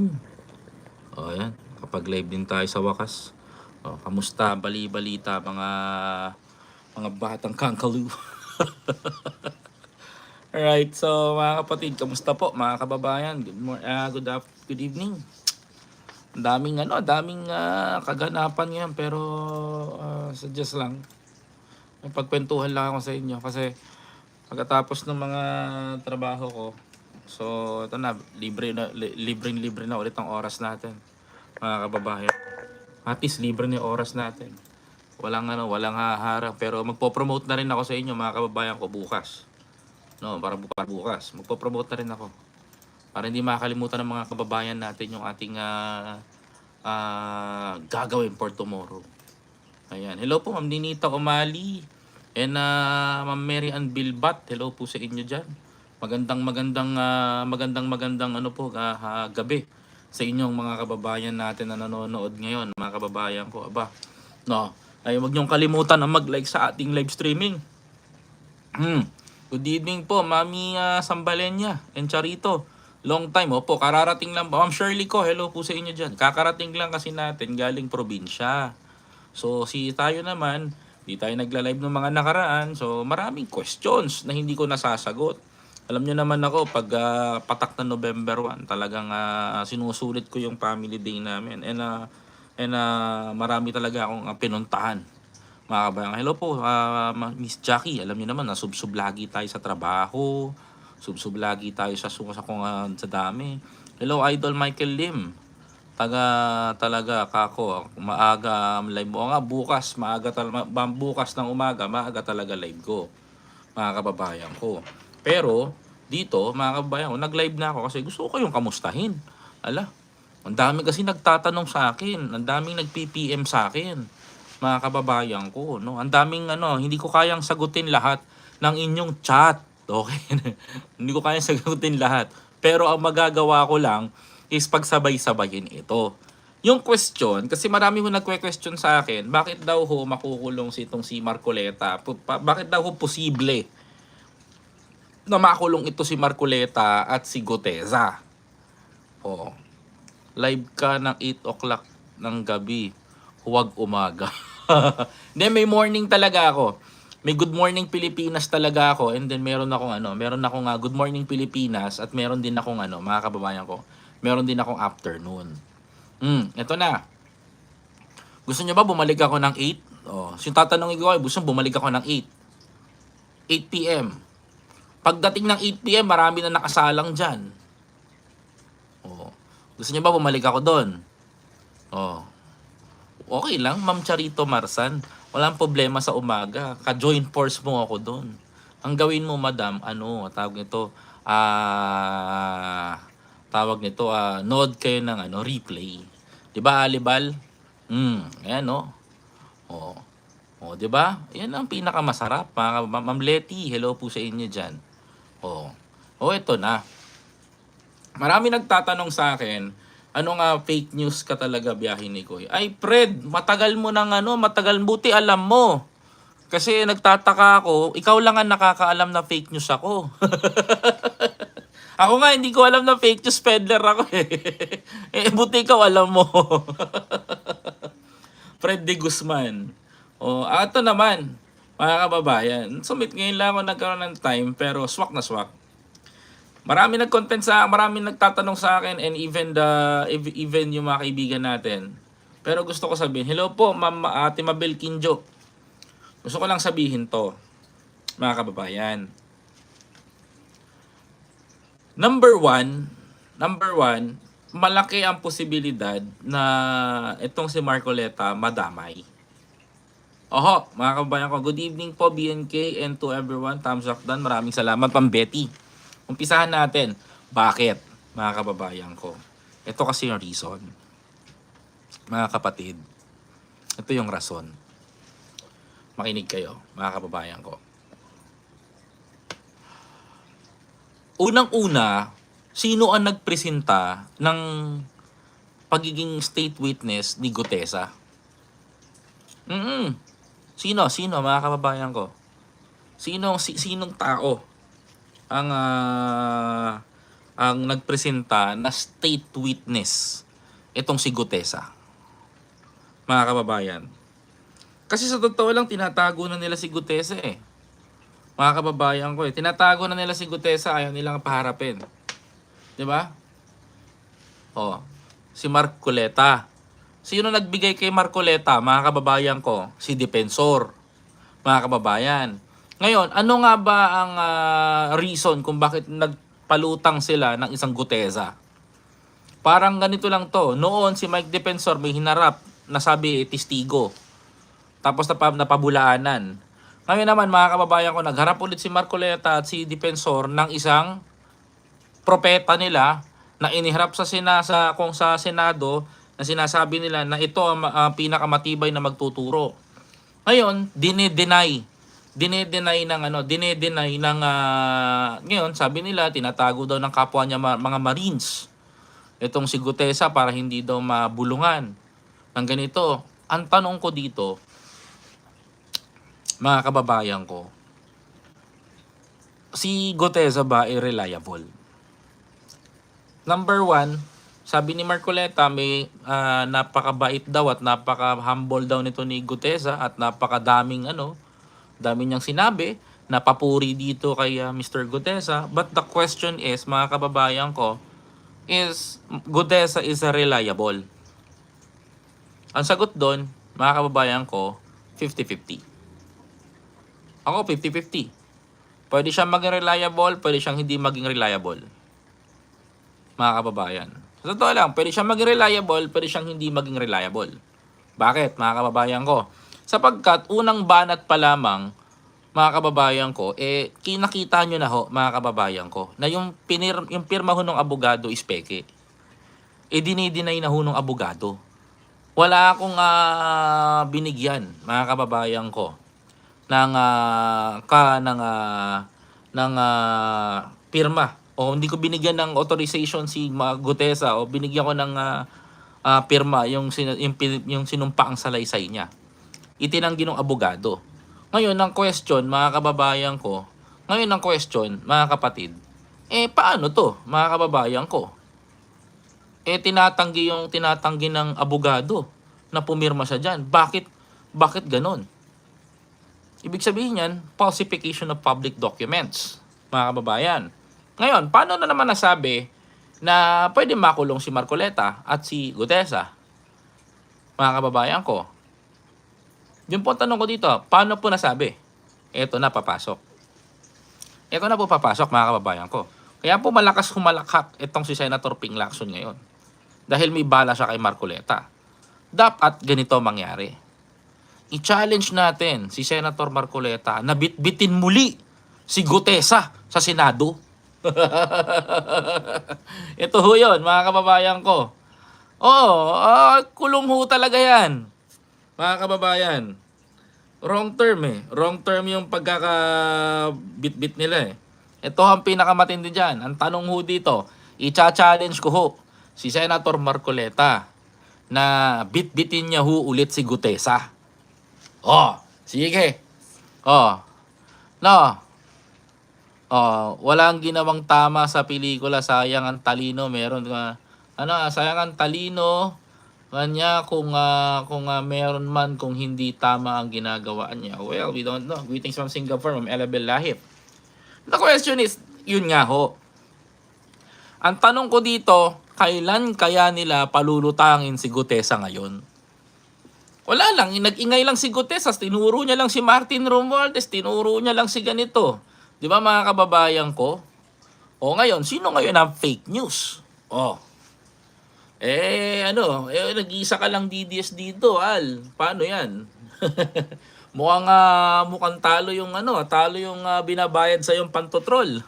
afternoon. O yan, kapag live din tayo sa wakas. O, kamusta, bali-balita, mga mga batang kangkalu. Alright, so mga kapatid, kamusta po mga kababayan? Good morning, good af- good evening. Daming ano, daming ah, kaganapan ngayon pero uh, suggest lang. Pagkwentuhan lang ako sa inyo kasi pagkatapos ng mga trabaho ko, so ito na, libre na, li- libreng libre na ulit ang oras natin, mga kababayan. At least libre na yung oras natin. Walang ano, walang haharang. Pero magpo-promote na rin ako sa inyo, mga kababayan ko, bukas. No, para, para bukas. Magpo-promote na rin ako. Para hindi makakalimutan ng mga kababayan natin yung ating ah, ah, gagawin for tomorrow. Ayan. Hello po, Ma'am Ninita Umali. And uh, Ma'am Mary Ann Bilbat. Hello po sa inyo dyan. Magandang magandang ah, magandang magandang ano po ah, ah, gabi sa inyong mga kababayan natin na nanonood ngayon, mga kababayan ko. Aba, no, ay wag niyong kalimutan na mag-like sa ating live streaming. Hmm. Good evening po, Mami uh, Sambalenya and Charito. Long time, opo, kararating lang po. Ma'am Shirley ko, hello po sa inyo dyan. Kakarating lang kasi natin galing probinsya. So, si tayo naman, di tayo nagla-live ng mga nakaraan. So, maraming questions na hindi ko nasasagot. Alam nyo naman ako, pag ah, patak na November 1, talagang ah, sinusulit ko yung family day namin. And, ah, and ah, marami talaga akong ah, pinuntahan. Mga kabayang, hello po, Ma- Miss Jackie. Alam niyo naman, nasubsub lagi tayo sa trabaho. Subsub lagi tayo sa sungo sa kung ah, sa dami. Hello, Idol Michael Lim. Taga talaga kako, maaga ang live mo. O nga bukas, maaga talaga bukas ng umaga, maaga talaga live ko. Mga kababayan ko. Pero dito, mga kababayan ko, nag-live na ako kasi gusto ko kayong kamustahin. Ala, ang dami kasi nagtatanong sa akin, ang daming nag-PPM sa akin mga kababayan ko, no? Ang daming ano, hindi ko kayang sagutin lahat ng inyong chat. Okay? hindi ko kayang sagutin lahat. Pero ang magagawa ko lang is pagsabay-sabayin ito. Yung question, kasi marami mo nagque-question sa akin, bakit daw ho makukulong si itong si Marcoleta? Bakit daw ho posible na makulong ito si Marcoleta at si Goteza? Oh. Live ka ng 8 o'clock ng gabi. Huwag umaga. Hindi, may morning talaga ako. May Good Morning Pilipinas talaga ako and then meron akong ano, meron akong uh, Good Morning Pilipinas at meron din akong ano, mga kababayan ko, meron din akong afternoon. Hmm, eto na. Gusto niyo ba bumalik ako ng 8? Oh, so yung tatanungin ko ay gusto bumalik ako ng 8. 8 p.m. Pagdating ng 8 p.m., marami na nakasalang diyan. Oh. Gusto niyo ba bumalik ako doon? Oh. Okay lang, Ma'am Charito Marsan. Walang problema sa umaga. Ka-join force mo ako doon. Ang gawin mo, madam, ano, tawag nito, ah, tawag nito, ah, nod kayo ng ano, replay. 'Di ba, Alibal? Hmm, ayan no. Oh. Oh, 'di ba? 'Yan ang pinakamasarap, mga Ma- Ma'am Letty. Hello po sa inyo diyan. Oh. Oh, ito na. Marami nagtatanong sa akin, ano nga fake news ka talaga biyahe ni Koy? Ay, Fred, matagal mo nang ano, matagal buti alam mo. Kasi nagtataka ako, ikaw lang ang nakakaalam na fake news ako. ako nga, hindi ko alam na fake news peddler ako eh. eh, buti ikaw alam mo. Fred de Guzman. Oh, ato naman, mga kababayan. Sumit ngayon lang ako nagkaroon ng time, pero swak na swak. Marami nag-content sa marami nagtatanong sa akin and even the ev- even yung mga kaibigan natin. Pero gusto ko sabihin, hello po, Ma'am Ate Mabel Kinjo. Gusto ko lang sabihin to, mga kababayan. Number one, number one, malaki ang posibilidad na itong si Marcoleta madamay. Oho, mga kababayan ko, good evening po BNK and to everyone. Thumbs up dan. Maraming salamat, Pam Betty. Umpisahan natin. Bakit, mga kababayan ko? Ito kasi yung reason. Mga kapatid, ito yung rason. Makinig kayo, mga kababayan ko. Unang-una, sino ang nagpresenta ng pagiging state witness ni Gutesa? Mm Sino? Sino, mga kababayan ko? Sino, si, sinong tao ang ah, ang nagpresenta na state witness itong si Gutesa. Mga kababayan. Kasi sa totoo lang, tinatago na nila si Gutesa eh. Mga kababayan ko eh. Tinatago na nila si Gutesa, ayaw nilang paharapin. Di ba? Oh, si Marcoleta. Sino nagbigay kay Marcoleta, mga kababayan ko? Si Defensor. Mga kababayan. Ngayon, ano nga ba ang ah, reason kung bakit nagpalutang sila ng isang Gutesa? Parang ganito lang to. Noon si Mike Defensor may hinarap na sabi testigo. Tapos napa, napabulaanan. Ngayon naman mga kababayan ko, nagharap ulit si Marcoleta at si Defensor ng isang propeta nila na iniharap sa sina sa kung sa Senado na sinasabi nila na ito ang ah, pinakamatibay na magtuturo. Ngayon, dine-deny. Dine-deny ng ano, dine-deny ng ah, ngayon sabi nila tinatago daw ng kapwa niya mga Marines. Itong si Gutesa para hindi daw mabulungan ng ganito. Ang tanong ko dito, mga kababayan ko, si Gutesa ba ay reliable? Number one, sabi ni Marcoleta may ah, napakabait daw at napaka-humble daw nito ni Gutesa at napakadaming ano, dami niyang sinabi, napapuri dito kay ah, Mr. Gutesa. But the question is, mga kababayan ko, is Gutesa is a reliable? Ang sagot doon, mga kababayan ko, 50-50. Ako, 50-50. Pwede siyang maging reliable, pwede siyang hindi maging reliable. Mga kababayan. Sa totoo lang, pwede siyang maging reliable, pwede siyang hindi maging reliable. Bakit, mga kababayan ko? Sapagkat unang banat pa lamang, mga kababayan ko, eh, kinakita nyo na ho, mga kababayan ko, na yung, pinir, yung pirma ho ng abogado is peke. Eh, dinidinay na ho ng abogado. Wala akong ah, binigyan, mga kababayan ko, ng ah, ka ng ah, ng ah, pirma o hindi ko binigyan ng authorization si Gutesa o binigyan ko ng ah, ah, pirma yung, yung, yung sinumpa ang salaysay niya. Itinanggi ng abogado. Ngayon, ang question, mga kababayan ko, ngayon ang question, mga kapatid, eh paano to, mga kababayan ko? Eh tinatanggi yung tinatanggi ng abogado na pumirma siya dyan. Bakit, bakit ganon? Ibig sabihin yan, falsification of public documents, mga kababayan. Ngayon, paano na naman nasabi na pwede makulong si Marcoleta at si Gutesa? Mga kababayan ko. Yung po tanong ko dito, paano po nasabi? Ito na papasok. Ito na po papasok mga kababayan ko. Kaya po malakas humalakhak itong si Senator Ping Lacson ngayon. Dahil may bala siya kay Marcoleta. Dapat ganito mangyari i-challenge natin si Senator Marcoleta na bitbitin muli si Gutesa sa Senado. Ito ho yun, mga kababayan ko. Oo, ah, kulong ho talaga yan. Mga kababayan. Wrong term eh. Wrong term yung pagkaka-bit-bit nila eh. Ito ang pinakamatindi dyan. Ang tanong ho dito, i-challenge ko ho si Senator Marcoleta na bit-bitin niya ho ulit si Gutesa. Oh, sige. Oh. No. Oh, walang ginawang tama sa pelikula, sayang ang talino, meron ka ano, ah, sayang ang talino kanya kung ah, kung ah, meron man kung hindi tama ang ginagawa niya. Well, we don't know. Greetings from Singapore, from Elabel Lahip. The question is, yun nga ho. Ang tanong ko dito, kailan kaya nila palulutangin si Gutesa ngayon? Wala lang, nag-ingay lang si Gutesa, tinuro niya lang si Martin Romualdez, tinuro niya lang si ganito. Di ba mga kababayan ko? O ngayon, sino ngayon ang fake news? Oh. Eh, ano, eh, nag-iisa ka lang DDS dito, Al. Paano yan? mukhang, ah, mukhang talo yung ano, talo yung ah, binabayad sa yung pantotrol.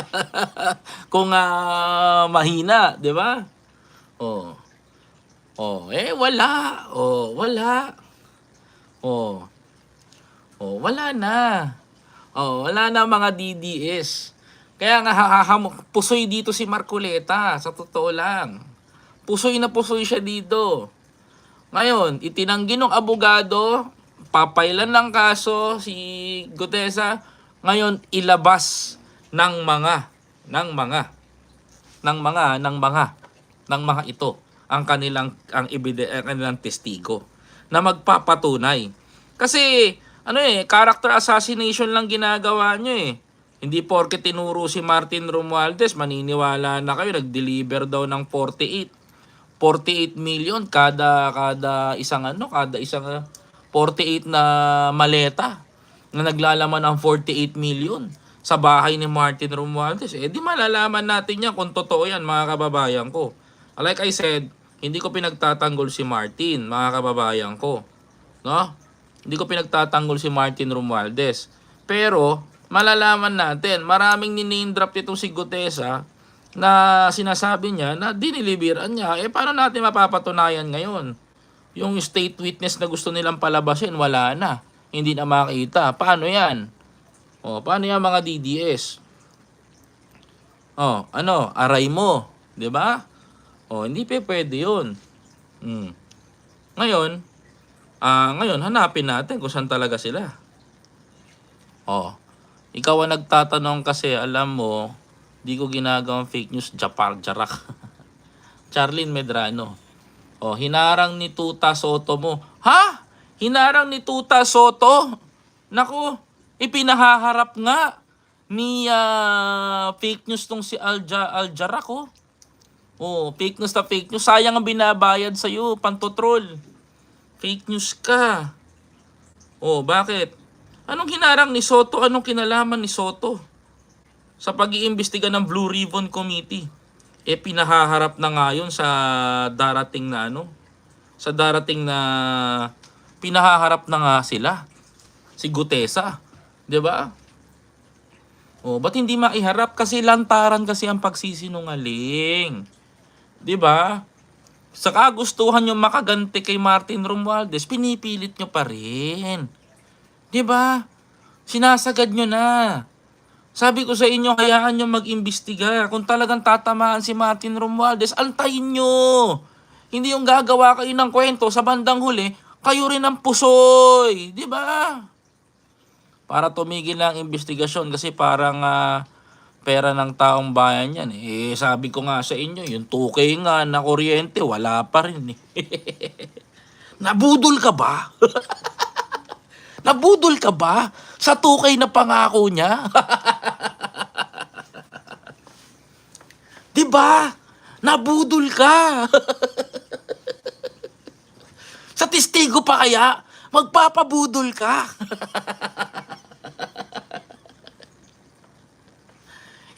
Kung ah, mahina, di ba? Oh. Oh, eh wala. Oh, wala. Oh. Oh, wala na. Oh, wala na mga DDS. Kaya nga hahaham pusoy dito si Marcoleta, sa totoo lang. Pusoy na pusoy siya dito. Ngayon, itinanggi ng abogado, papailan ng kaso si Gutesa, ngayon ilabas ng mga ng mga ng mga ng mga ng mga ito ang kanilang ang ebide, ang kanilang testigo na magpapatunay. Kasi ano eh, character assassination lang ginagawa nyo eh. Hindi porke tinuro si Martin Romualdez, maniniwala na kayo, nag-deliver daw ng 48. 48 million kada kada isang ano, kada isang ah, 48 na maleta na naglalaman ng 48 million sa bahay ni Martin Romualdez. Eh di malalaman natin yan kung totoo yan mga kababayan ko. Like I said, hindi ko pinagtatanggol si Martin mga kababayan ko. No? Hindi ko pinagtatanggol si Martin Romualdez. Pero malalaman natin, maraming niname drop itong si Gutesa na sinasabi niya na diniliberan niya. Eh paano natin mapapatunayan ngayon? Yung state witness na gusto nilang palabasin, wala na. Hindi na makita. Paano yan? O, paano yan mga DDS? O, ano, aray mo. ba? O, hindi pa pwede yun. Hmm. Ngayon, ah ngayon, hanapin natin kung saan talaga sila. O, ikaw ang nagtatanong kasi, alam mo, di ko ginagawang fake news, Japar Jarak. Charlene Medrano. O, hinarang ni Tuta Soto mo. Ha? Hinarang ni Tuta Soto? Naku, ipinahaharap nga ni ah, fake news tong si Alja Aljarak oh. Oh, fake news na fake news. Sayang ang binabayad sa iyo, pantotrol. Fake news ka. Oh, bakit? Anong hinarang ni Soto? Anong kinalaman ni Soto? Sa pag-iimbestiga ng Blue Ribbon Committee. Eh, pinahaharap na nga yun sa darating na ano? Sa darating na pinahaharap na nga sila. Si Gutesa. 'Di ba? Oh, ba't hindi maiharap? Kasi lantaran kasi ang pagsisinungaling. 'Di ba? Sa kagustuhan nyo makaganti kay Martin Romualdez, pinipilit nyo pa rin. ba? Sinasagad nyo na. Sabi ko sa inyo, hayaan nyo mag-imbestiga. Kung talagang tatamaan si Martin Romualdez, antayin nyo. Hindi yung gagawa kayo ng kwento sa bandang huli, kayo rin ang pusoy. Ba? Para tumigil na ang investigasyon kasi parang ah, pera ng taong bayan yan. Eh, sabi ko nga sa inyo, yung 2K nga na kuryente, wala pa rin eh. Nabudol ka ba? Nabudol ka ba sa 2K na pangako niya? 'Di ba? Nabudol ka. sa testigo pa kaya, magpapabudol ka.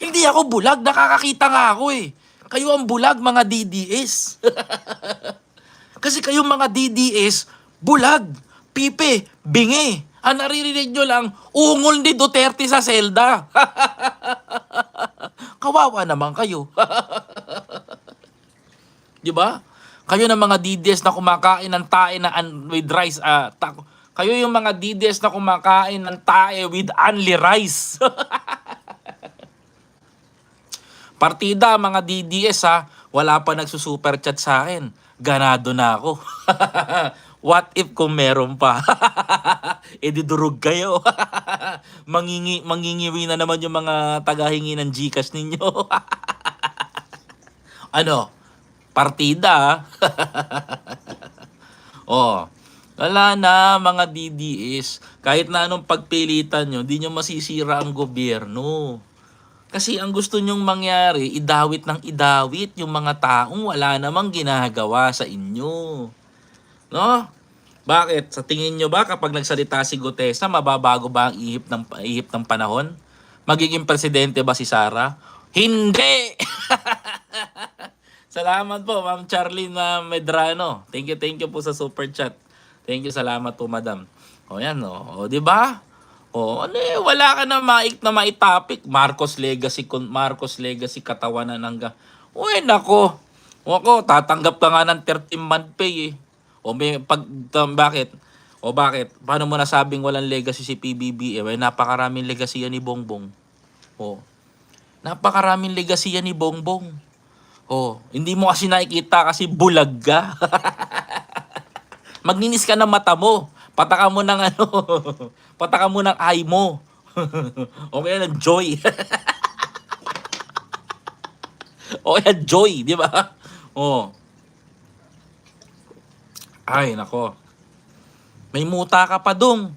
Hindi ako bulag, nakakakita nga ako eh. Kayo ang bulag, mga DDS. Kasi kayong mga DDS, bulag, pipe, bingi. Ang naririnig nyo lang, ungol ni Duterte sa selda. Kawawa naman kayo. Di ba? Kayo ng mga DDS na kumakain ng tae na with rice. ah, ta- kayo yung mga DDS na kumakain ng tae with only rice. Partida, mga DDS ha, wala pa nagsusuper chat sa akin. Ganado na ako. What if kung meron pa? e di durog kayo. Mangingi, mangingiwi na naman yung mga tagahingi ng Gcash ninyo. ano? Partida. oh. Wala na mga DDS. Kahit na anong pagpilitan nyo, di nyo masisira ang gobyerno. Kasi ang gusto nyong mangyari, idawit ng idawit yung mga taong wala namang ginagawa sa inyo. No? Bakit? Sa tingin nyo ba kapag nagsalita si Gutesa, mababago ba ang ihip ng, ihip ng panahon? Magiging presidente ba si Sara? Hindi! salamat po, Ma'am Charlene Medrano. Thank you, thank you po sa super chat. Thank you, salamat po, Madam. O yan, o. O, di ba? O, ano eh, wala ka na maik na maitapik. Marcos Legacy, Marcos Legacy katawanan hanggang. Uy, nako. O ako, tatanggap ka nga ng 13 month pay eh. O may pag, um, bakit? O bakit? Paano mo nasabing walang legacy si PBB? Eh, may napakaraming legacy yan ni Bongbong. O, napakaraming legacy yan ni Bongbong. O, hindi mo kasi nakikita kasi bulag ka. Magninis ka ng mata mo. Pataka mo ng ano. Pataka mo ng eye mo. o kaya ng joy. o kaya Joy, di ba? Oh. Ay, nako. May muta ka pa dong.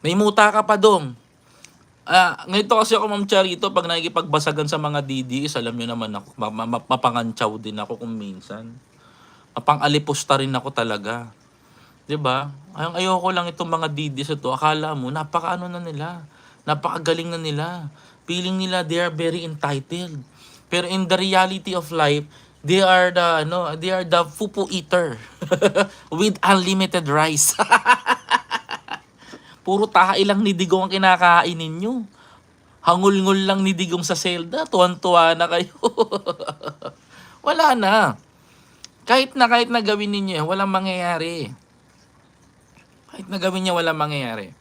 May muta ka pa dong. Ah, ganito kasi ako Ma'am Charito, pag nakikipagbasagan sa mga DDS, alam nyo naman ako, ma- ma- ma- mapangantsaw din ako kung minsan. Mapang-alipusta rin ako talaga. 'Di ba? Ayong ayoko lang itong mga DDS ito. Akala mo napakaano na nila. Napakagaling na nila. Feeling nila they are very entitled. Pero in the reality of life, they are the no, they are the fupu eater with unlimited rice. Puro tahay lang ni Digong ang kinakain ninyo. Hangul-ngul lang ni Digong sa selda. Tuwan-tuwa na kayo. Wala na. Kahit na kahit na gawin ninyo, walang mangyayari. Kahit na gawin niya, walang mangyayari.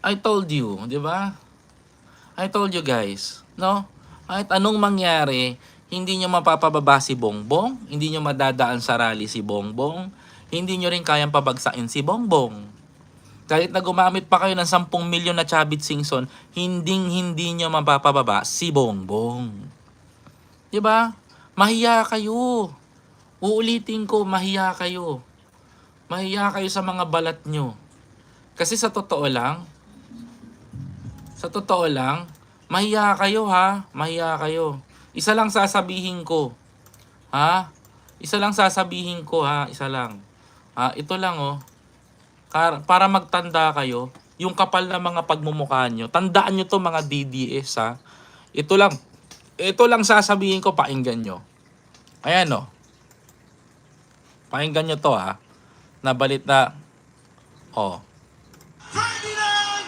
I told you, di ba? I told you guys, no? Kahit anong mangyari, hindi nyo mapapababa si Bongbong, hindi nyo madadaan sa rally si Bongbong, hindi nyo rin kayang pabagsain si Bongbong. Kahit na gumamit pa kayo ng 10 milyon na Chabit Singson, hinding hindi nyo mapapababa si Bongbong. Di ba? Mahiya kayo. Uulitin ko, mahiya kayo. Mahiya kayo sa mga balat nyo. Kasi sa totoo lang, sa totoo lang, mahiya kayo ha. Mahiya kayo. Isa lang sasabihin ko. Ha? Isa lang sasabihin ko ha. Isa lang. Ha? Ito lang oh. Para magtanda kayo, yung kapal na mga pagmumukha nyo, tandaan nyo to mga DDS ha. Ito lang. Ito lang sasabihin ko, painggan nyo. Ayan oh. Pakinggan nyo to ha. Na, oh. Ferdinand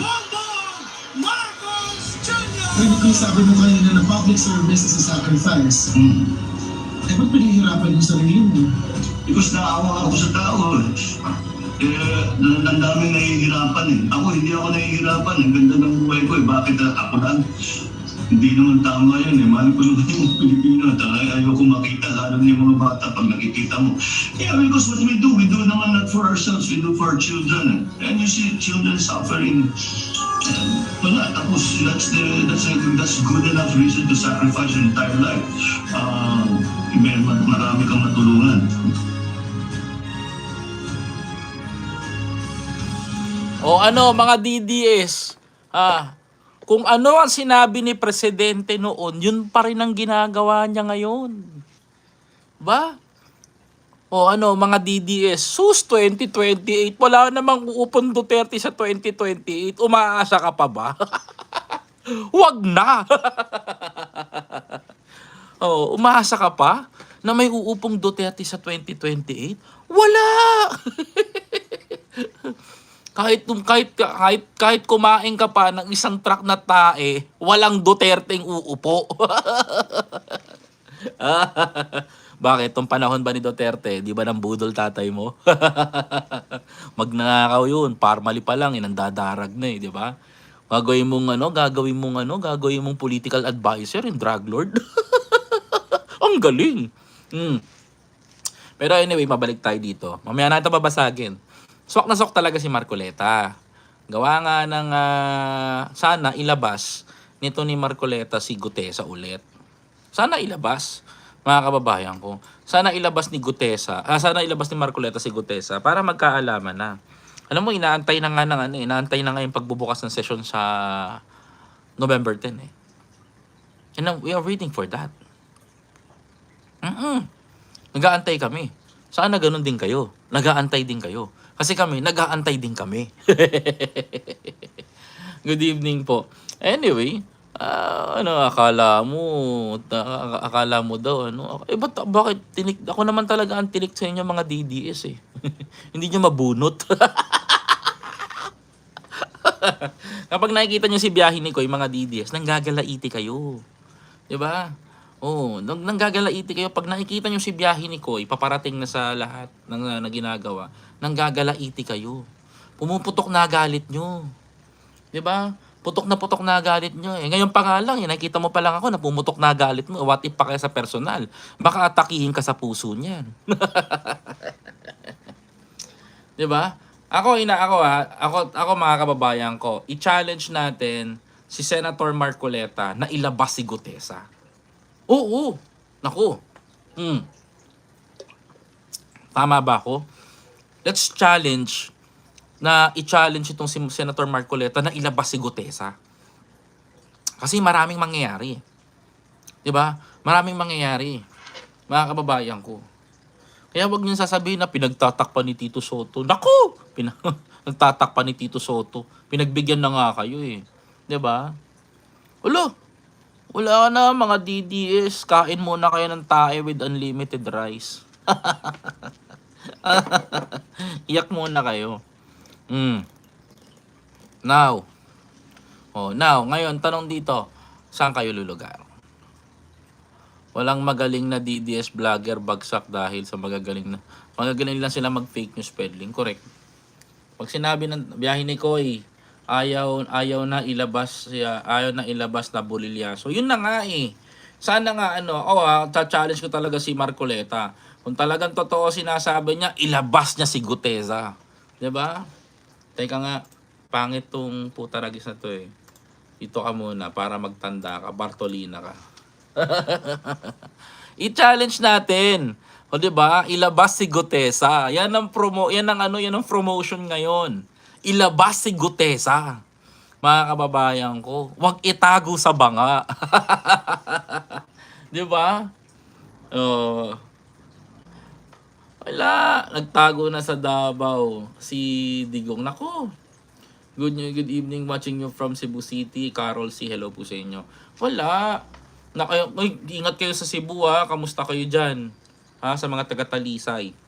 Bongbong Marcos Jr. Pwede ko sabi mo kanina na public service is a sacrifice. Hmm. Eh, ba't pinahihirapan yung sarili mo? Because naawa ako sa tao. eh. Na- ang daming nahihirapan eh. Ako, hindi ako nahihirapan. Ang ganda ng buhay ko eh. Bakit ako lang? Hindi naman tama yun eh. Mahal ko naman yung Pilipino. At ah, ayoko makita, lalo na yung mga bata pag nakikita mo. Yeah, because what we do, we do naman not for ourselves, we do for our children. And you see children suffering. And wala, tapos that's the that's a, that's good enough reason to sacrifice your entire life. Uh, may marami kang matulungan. O ano mga DDS, ah, kung ano ang sinabi ni Presidente noon, yun pa rin ang ginagawa niya ngayon. Ba? O ano, mga DDS, sus 2028, wala namang uupon Duterte sa 2028, umaasa ka pa ba? Wag na! oh, umaasa ka pa na may uupong Duterte sa 2028? Wala! kahit kahit kahit kahit kumain ka pa ng isang truck na tae, walang Duterteng uupo. Bakit? Tong panahon ba ni Duterte, di ba nang budol tatay mo? Magnanakaw yun, parmali pa lang, inandadarag na eh, di ba? Gagawin mong ano, gagawin mong ano, gagawin mong political advisor, yung drug lord. Ang galing. Mm. Pero anyway, mabalik tayo dito. Mamaya natin babasagin. Swak na swak talaga si Marcoleta. Gawa nga ng ah, sana ilabas nito ni Marcoleta si Gutesa ulit. Sana ilabas, mga kababayan ko. Sana ilabas ni Gutesa, ah, sana ilabas ni Marcoleta si Gutesa para magkaalaman na. Alam mo, inaantay na nga ng ano, eh, inaantay na nga yung pagbubukas ng session sa November 10 eh. And we are waiting for that. Mm-mm. Nag-aantay kami. Sana ganun din kayo. Nag-aantay din kayo. Kasi kami, nag-aantay din kami. Good evening po. Anyway, ah, ano, akala mo, ta- akala mo daw, ano, eh, ba't, bakit, tinik, ako naman talaga ang tinik sa inyo mga DDS eh. Hindi nyo mabunot. Kapag nakikita nyo si biyahe ni Koy, mga DDS, nanggagalaiti kayo. Di ba? Oo, nang nanggagalaiti kayo. Pag nakikita nyo si biyahe ni Koy, paparating na sa lahat ng na ginagawa, nanggagalaiti kayo. Pumuputok na galit nyo. Ba? Putok na putok na galit nyo. Eh, ngayon pa nga lang, eh, nakita mo pa lang ako na pumutok na galit mo. What if pa kaya sa personal? Baka atakihin ka sa puso niyan. Ba? Ako ina ako ha, ako ako mga kababayan ko, i-challenge natin si Senator Marcoleta na ilabas si Gutesa. Oo, naku. Hmm. Tama ba ako? Let's challenge na i-challenge itong si Senator Marcoleta na ilabas si Gutesa. Kasi maraming mangyayari. 'Di ba? Maraming mangyayari. Mga kababayan ko. Kaya wag niyo sasabihin na pinagtatakpan ni Tito Soto. Naku! Pina nagtatakpan ni Tito Soto. Pinagbigyan na nga kayo eh. 'Di ba? Ulo! Wala na mga DDS. Kain muna kayo ng tae with unlimited rice. Iyak muna kayo. Mm. Now. Oh, now, ngayon tanong dito, saan kayo lulugar? Walang magaling na DDS vlogger bagsak dahil sa magagaling na magagaling lang sila mag fake news peddling, correct? Pag sinabi ng biyahe ni Koy, ayaw ayaw na ilabas siya, ayaw na ilabas na bulilya. So yun na nga eh. Sana nga ano, oh, ah, challenge ko talaga si Marcoleta. Kung talagang totoo sinasabi niya, ilabas niya si Guteza. 'Di ba? Teka nga, pangit tong putaragis na to eh. Ito ka muna para magtanda ka, Bartolina ka. I-challenge natin. O 'di ba? Ilabas si Gutesa. Yan ang promo, yan ang ano, yan ang promotion ngayon. Ilabas si Gutesa. Mga kababayan ko, huwag itago sa banga. 'Di ba? Oh. wala, nagtago na sa Davao si Digong. Nako. Good good evening watching you from Cebu City. Carol C. Hello po sa inyo. Wala. Na kayo, ay, ingat kayo sa Cebu ha. Kamusta kayo diyan? Ha, sa mga taga-Talisay. I,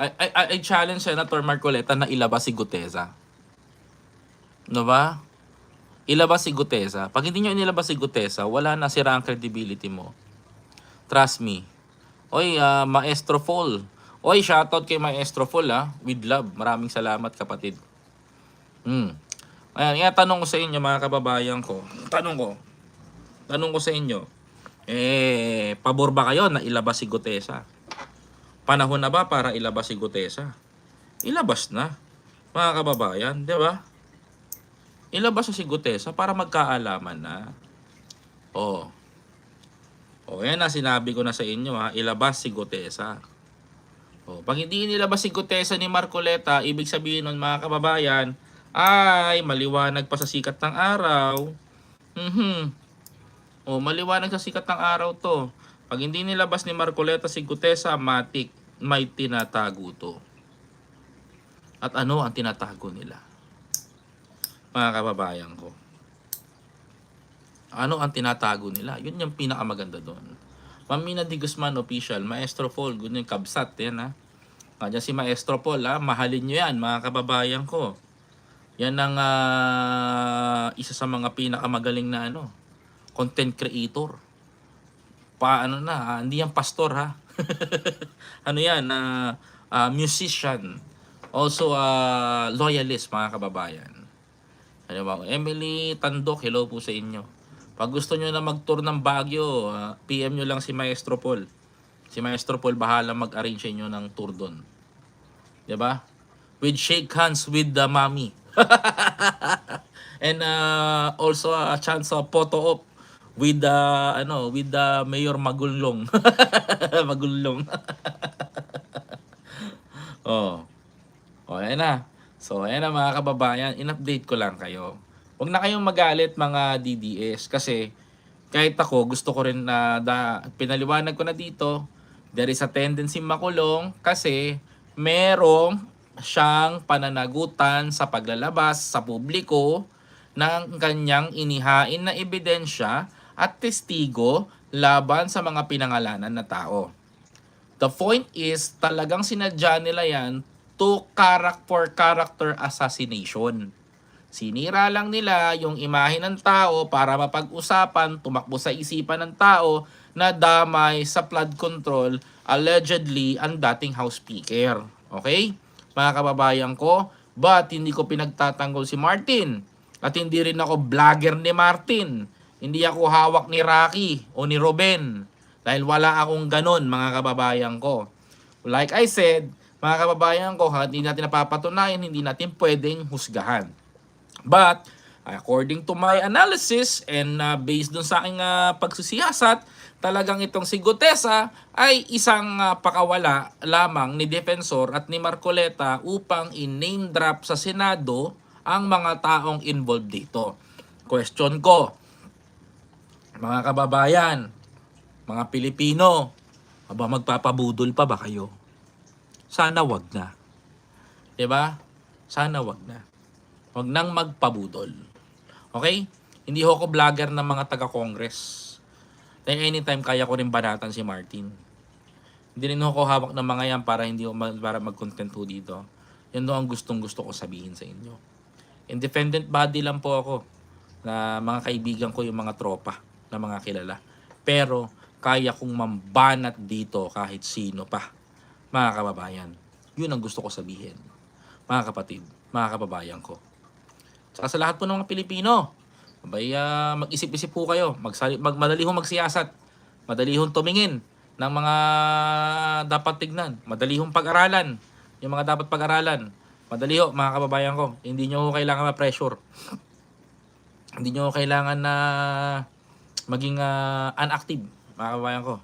I, I, I challenge Senator Marcoleta na ilabas si Guteza. No ba? Ilabas si Guteza. Pag hindi nyo inilabas si Guteza, wala na sira ang credibility mo. Trust me. Oy, ah, Maestro Fall. Oy, shoutout kay Maestro Fall ha. With love. Maraming salamat kapatid. Hmm. Ayan, nga tanong ko sa inyo mga kababayan ko. Tanong ko. Tanong ko sa inyo. Eh, pabor ba kayo na ilabas si Gutesa? Panahon na ba para ilabas si Gutesa? Ilabas na. Mga kababayan, di ba? Ilabas na si Gutesa para magkaalaman na. Oh. O, yan na sinabi ko na sa inyo ha. Ilabas si Gutesa. O, pag hindi nilabas si Gutesa ni Marcoleta, ibig sabihin nun mga kababayan, ay maliwanag pa sa sikat ng araw. Mhm. O, maliwanag sa sikat ng araw to. Pag hindi nilabas ni Marcoleta si Gutesa, matik, may tinatago to. At ano ang tinatago nila? Mga kababayan ko. Ano ang tinatago nila? Yun yung pinakamaganda doon. Mamina Di Guzman official, Maestro Paul, ganyan kabsat yan ha. Kanya si Maestro Paul ha, mahalin nyo yan mga kababayan ko. Yan ang ah, isa sa mga pinakamagaling na ano, content creator. Paano na, ah, hindi yan pastor ha. ano yan, ah, ah, musician. Also ah, loyalist mga kababayan. Ano ba? Emily Tandok, hello po sa inyo. Pag gusto nyo na mag-tour ng Baguio, ah, PM nyo lang si Maestro Paul. Si Maestro Paul bahala mag-arrange inyo ng tour doon. 'Di ba? With shake hands with the mommy. And uh, also a chance of photo op with the ano, with the Mayor Magulong. Magulong. oh. Oh, ayan na. So, ayan na mga kababayan, in-update ko lang kayo. Huwag na kayong magalit mga DDS kasi kahit ako gusto ko rin na da, pinaliwanag ko na dito, there is a tendency makulong kasi merong siyang pananagutan sa paglalabas sa publiko ng kanyang inihain na ebidensya at testigo laban sa mga pinangalanan na tao. The point is, talagang sinadya nila yan to character for character assassination. Sinira lang nila yung imahe ng tao para mapag-usapan, tumakbo sa isipan ng tao na damay sa flood control allegedly ang dating House Speaker. Okay? Mga kababayan ko, but hindi ko pinagtatanggol si Martin. At hindi rin ako vlogger ni Martin. Hindi ako hawak ni Rocky o ni Ruben. Dahil wala akong ganon mga kababayan ko. Like I said, mga kababayan ko, hindi natin napapatunayan, hindi natin pwedeng husgahan. But, According to my analysis and uh, based dun sa aking uh, pagsusiyasat, talagang itong si Gutesa ay isang uh, pakawala lamang ni Defensor at ni Marcoleta upang in-name drop sa Senado ang mga taong involved dito. Question ko, mga kababayan, mga Pilipino, aba magpapabudol pa ba kayo? Sana wag na. 'Di ba? Sana wag na. Wag nang magpabudol. Okay? Hindi ho ako vlogger ng mga taga-congress. Dahil anytime kaya ko rin banatan si Martin. Hindi rin ako hawak ng mga yan para hindi mag, para mag-content ho dito. Yan do ang gustong gusto ko sabihin sa inyo. Independent body lang po ako na mga kaibigan ko yung mga tropa na mga kilala. Pero kaya kong mambanat dito kahit sino pa. Mga kababayan. Yun ang gusto ko sabihin. Mga kapatid, mga kababayan ko. Saka sa lahat po ng mga Pilipino, abay, ah, mag-isip-isip po kayo. Magsali, mag, madali hong magsiyasat. Madali hong tumingin ng mga dapat tignan. Madali hong pag-aralan. Yung mga dapat pag-aralan. Madali ho, mga kababayan ko. Hindi nyo kailangan ma-pressure. Hindi nyo kailangan na maging ah, unactive, mga kababayan ko.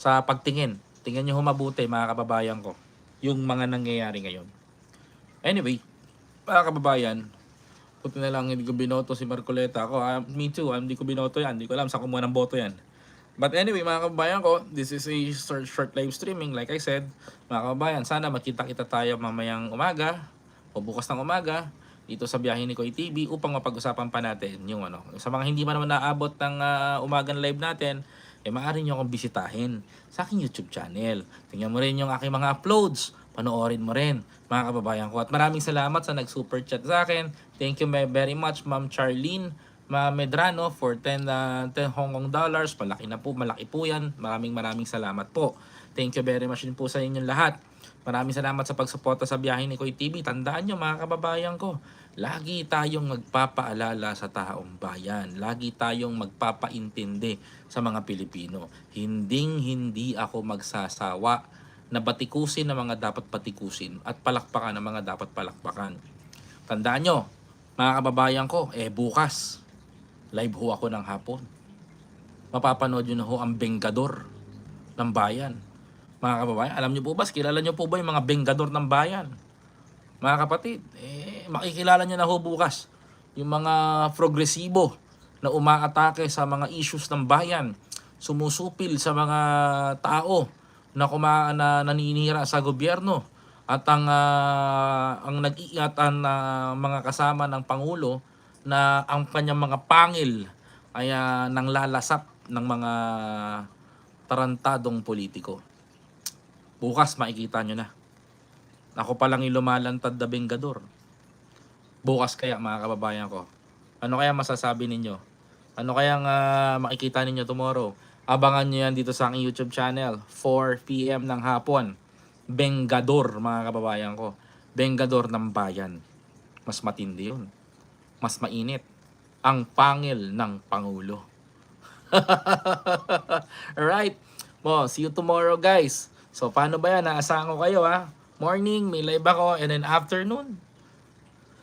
Sa pagtingin. Tingnan nyo ho mabuti, mga kababayan ko. Yung mga nangyayari ngayon. Anyway, mga kababayan, Puti na lang hindi ko binoto si Marcoleta. Ako, ah, me too, ah, hindi ko binoto yan. Hindi ko alam sa kumuha ng boto yan. But anyway, mga kababayan ko, this is a short, live streaming. Like I said, mga kababayan, sana makita-kita tayo mamayang umaga o bukas ng umaga dito sa biyahe ni Koy TV upang mapag-usapan pa natin yung ano. Sa mga hindi man naman naabot ng ah, umagang live natin, eh maaari nyo akong bisitahin sa aking YouTube channel. Tingnan mo rin yung aking mga uploads. Panoorin mo rin, mga kababayan ko. At maraming salamat sa nag-super chat sa akin. Thank you very much, Ma'am Charlene Ma'am Medrano for 10, uh, 10 Hong Kong dollars. Malaki na po, malaki po yan. Maraming maraming salamat po. Thank you very much din po sa inyong lahat. Maraming salamat sa pagsuporta sa biyahe ni Koy TV. Tandaan nyo mga kababayan ko, lagi tayong magpapaalala sa taong bayan. Lagi tayong magpapaintindi sa mga Pilipino. Hinding hindi ako magsasawa na batikusin ng mga dapat batikusin at palakpakan ng mga dapat palakpakan. Tandaan nyo, mga kababayan ko, eh bukas, live ho ako ng hapon. Mapapanood nyo na ho ang Bengador ng bayan. Mga kababayan, alam nyo po ba, kilala nyo po ba yung mga Bengador ng bayan? Mga kapatid, eh, makikilala nyo na ho bukas yung mga progresibo na umaatake sa mga issues ng bayan, sumusupil sa mga tao na kuma na naninira sa gobyerno at ang ah, ang nag-iingat ang ah, mga kasama ng pangulo na ang kanyang mga pangil ay uh, nang lalasap ng mga tarantadong politiko. Bukas makikita nyo na. Ako pa lang yung lumalantad na bengador. Bukas kaya mga kababayan ko. Ano kaya masasabi ninyo? Ano kayang ah, makikita ninyo tomorrow? Abangan nyo yan dito sa aking YouTube channel. 4pm ng hapon. Bengador mga kababayan ko. Bengador ng bayan. Mas matindi yun. Mas mainit. Ang pangil ng Pangulo. Alright. Mo, see you tomorrow guys. So paano ba yan? Naasahan ko kayo ha. Morning, may live ako. And then afternoon,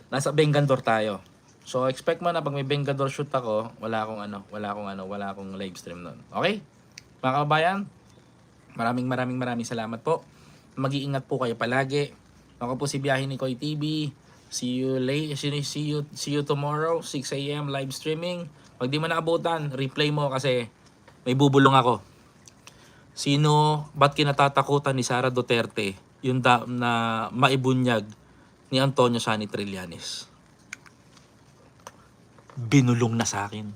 nasa Bengador tayo. So expect mo na pag may Bengador shoot ako, wala akong ano, wala akong ano, wala akong live stream noon. Okay? Mga kababayan, maraming maraming maraming salamat po. Mag-iingat po kayo palagi. Ako po si Biyahe ni Koy TV. See you late, see you, see you tomorrow, 6 a.m. live streaming. Pag di mo naabutan, replay mo kasi may bubulong ako. Sino, ba't kinatatakutan ni Sara Duterte yung da, na maibunyag ni Antonio Sani Trillanes? binulong na sa akin.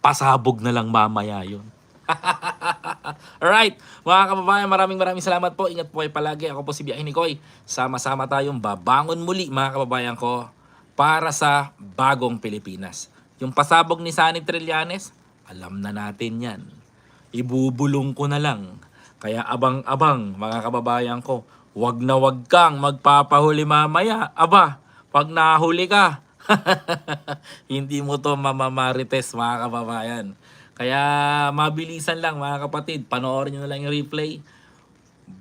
Pasabog na lang mamaya yun. Alright, mga kababayan, maraming maraming salamat po. Ingat po kayo palagi. Ako po si Biyahe ni Koy. Sama-sama tayong babangon muli, mga kababayan ko, para sa bagong Pilipinas. Yung pasabog ni Sani Trillanes, alam na natin yan. Ibubulong ko na lang. Kaya abang-abang, mga kababayan ko, wag na wag kang magpapahuli mamaya. Aba, pag nahuli ka, hindi mo to mamamarites mga kababayan. Kaya mabilisan lang mga kapatid. Panoorin nyo na lang yung replay.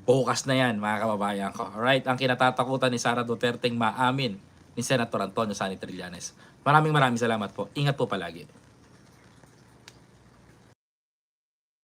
Bukas na yan mga kababayan ko. Alright, ang kinatatakutan ni Sara Duterte maamin ni Senator Antonio Sani Trillanes. Maraming maraming salamat po. Ingat po palagi.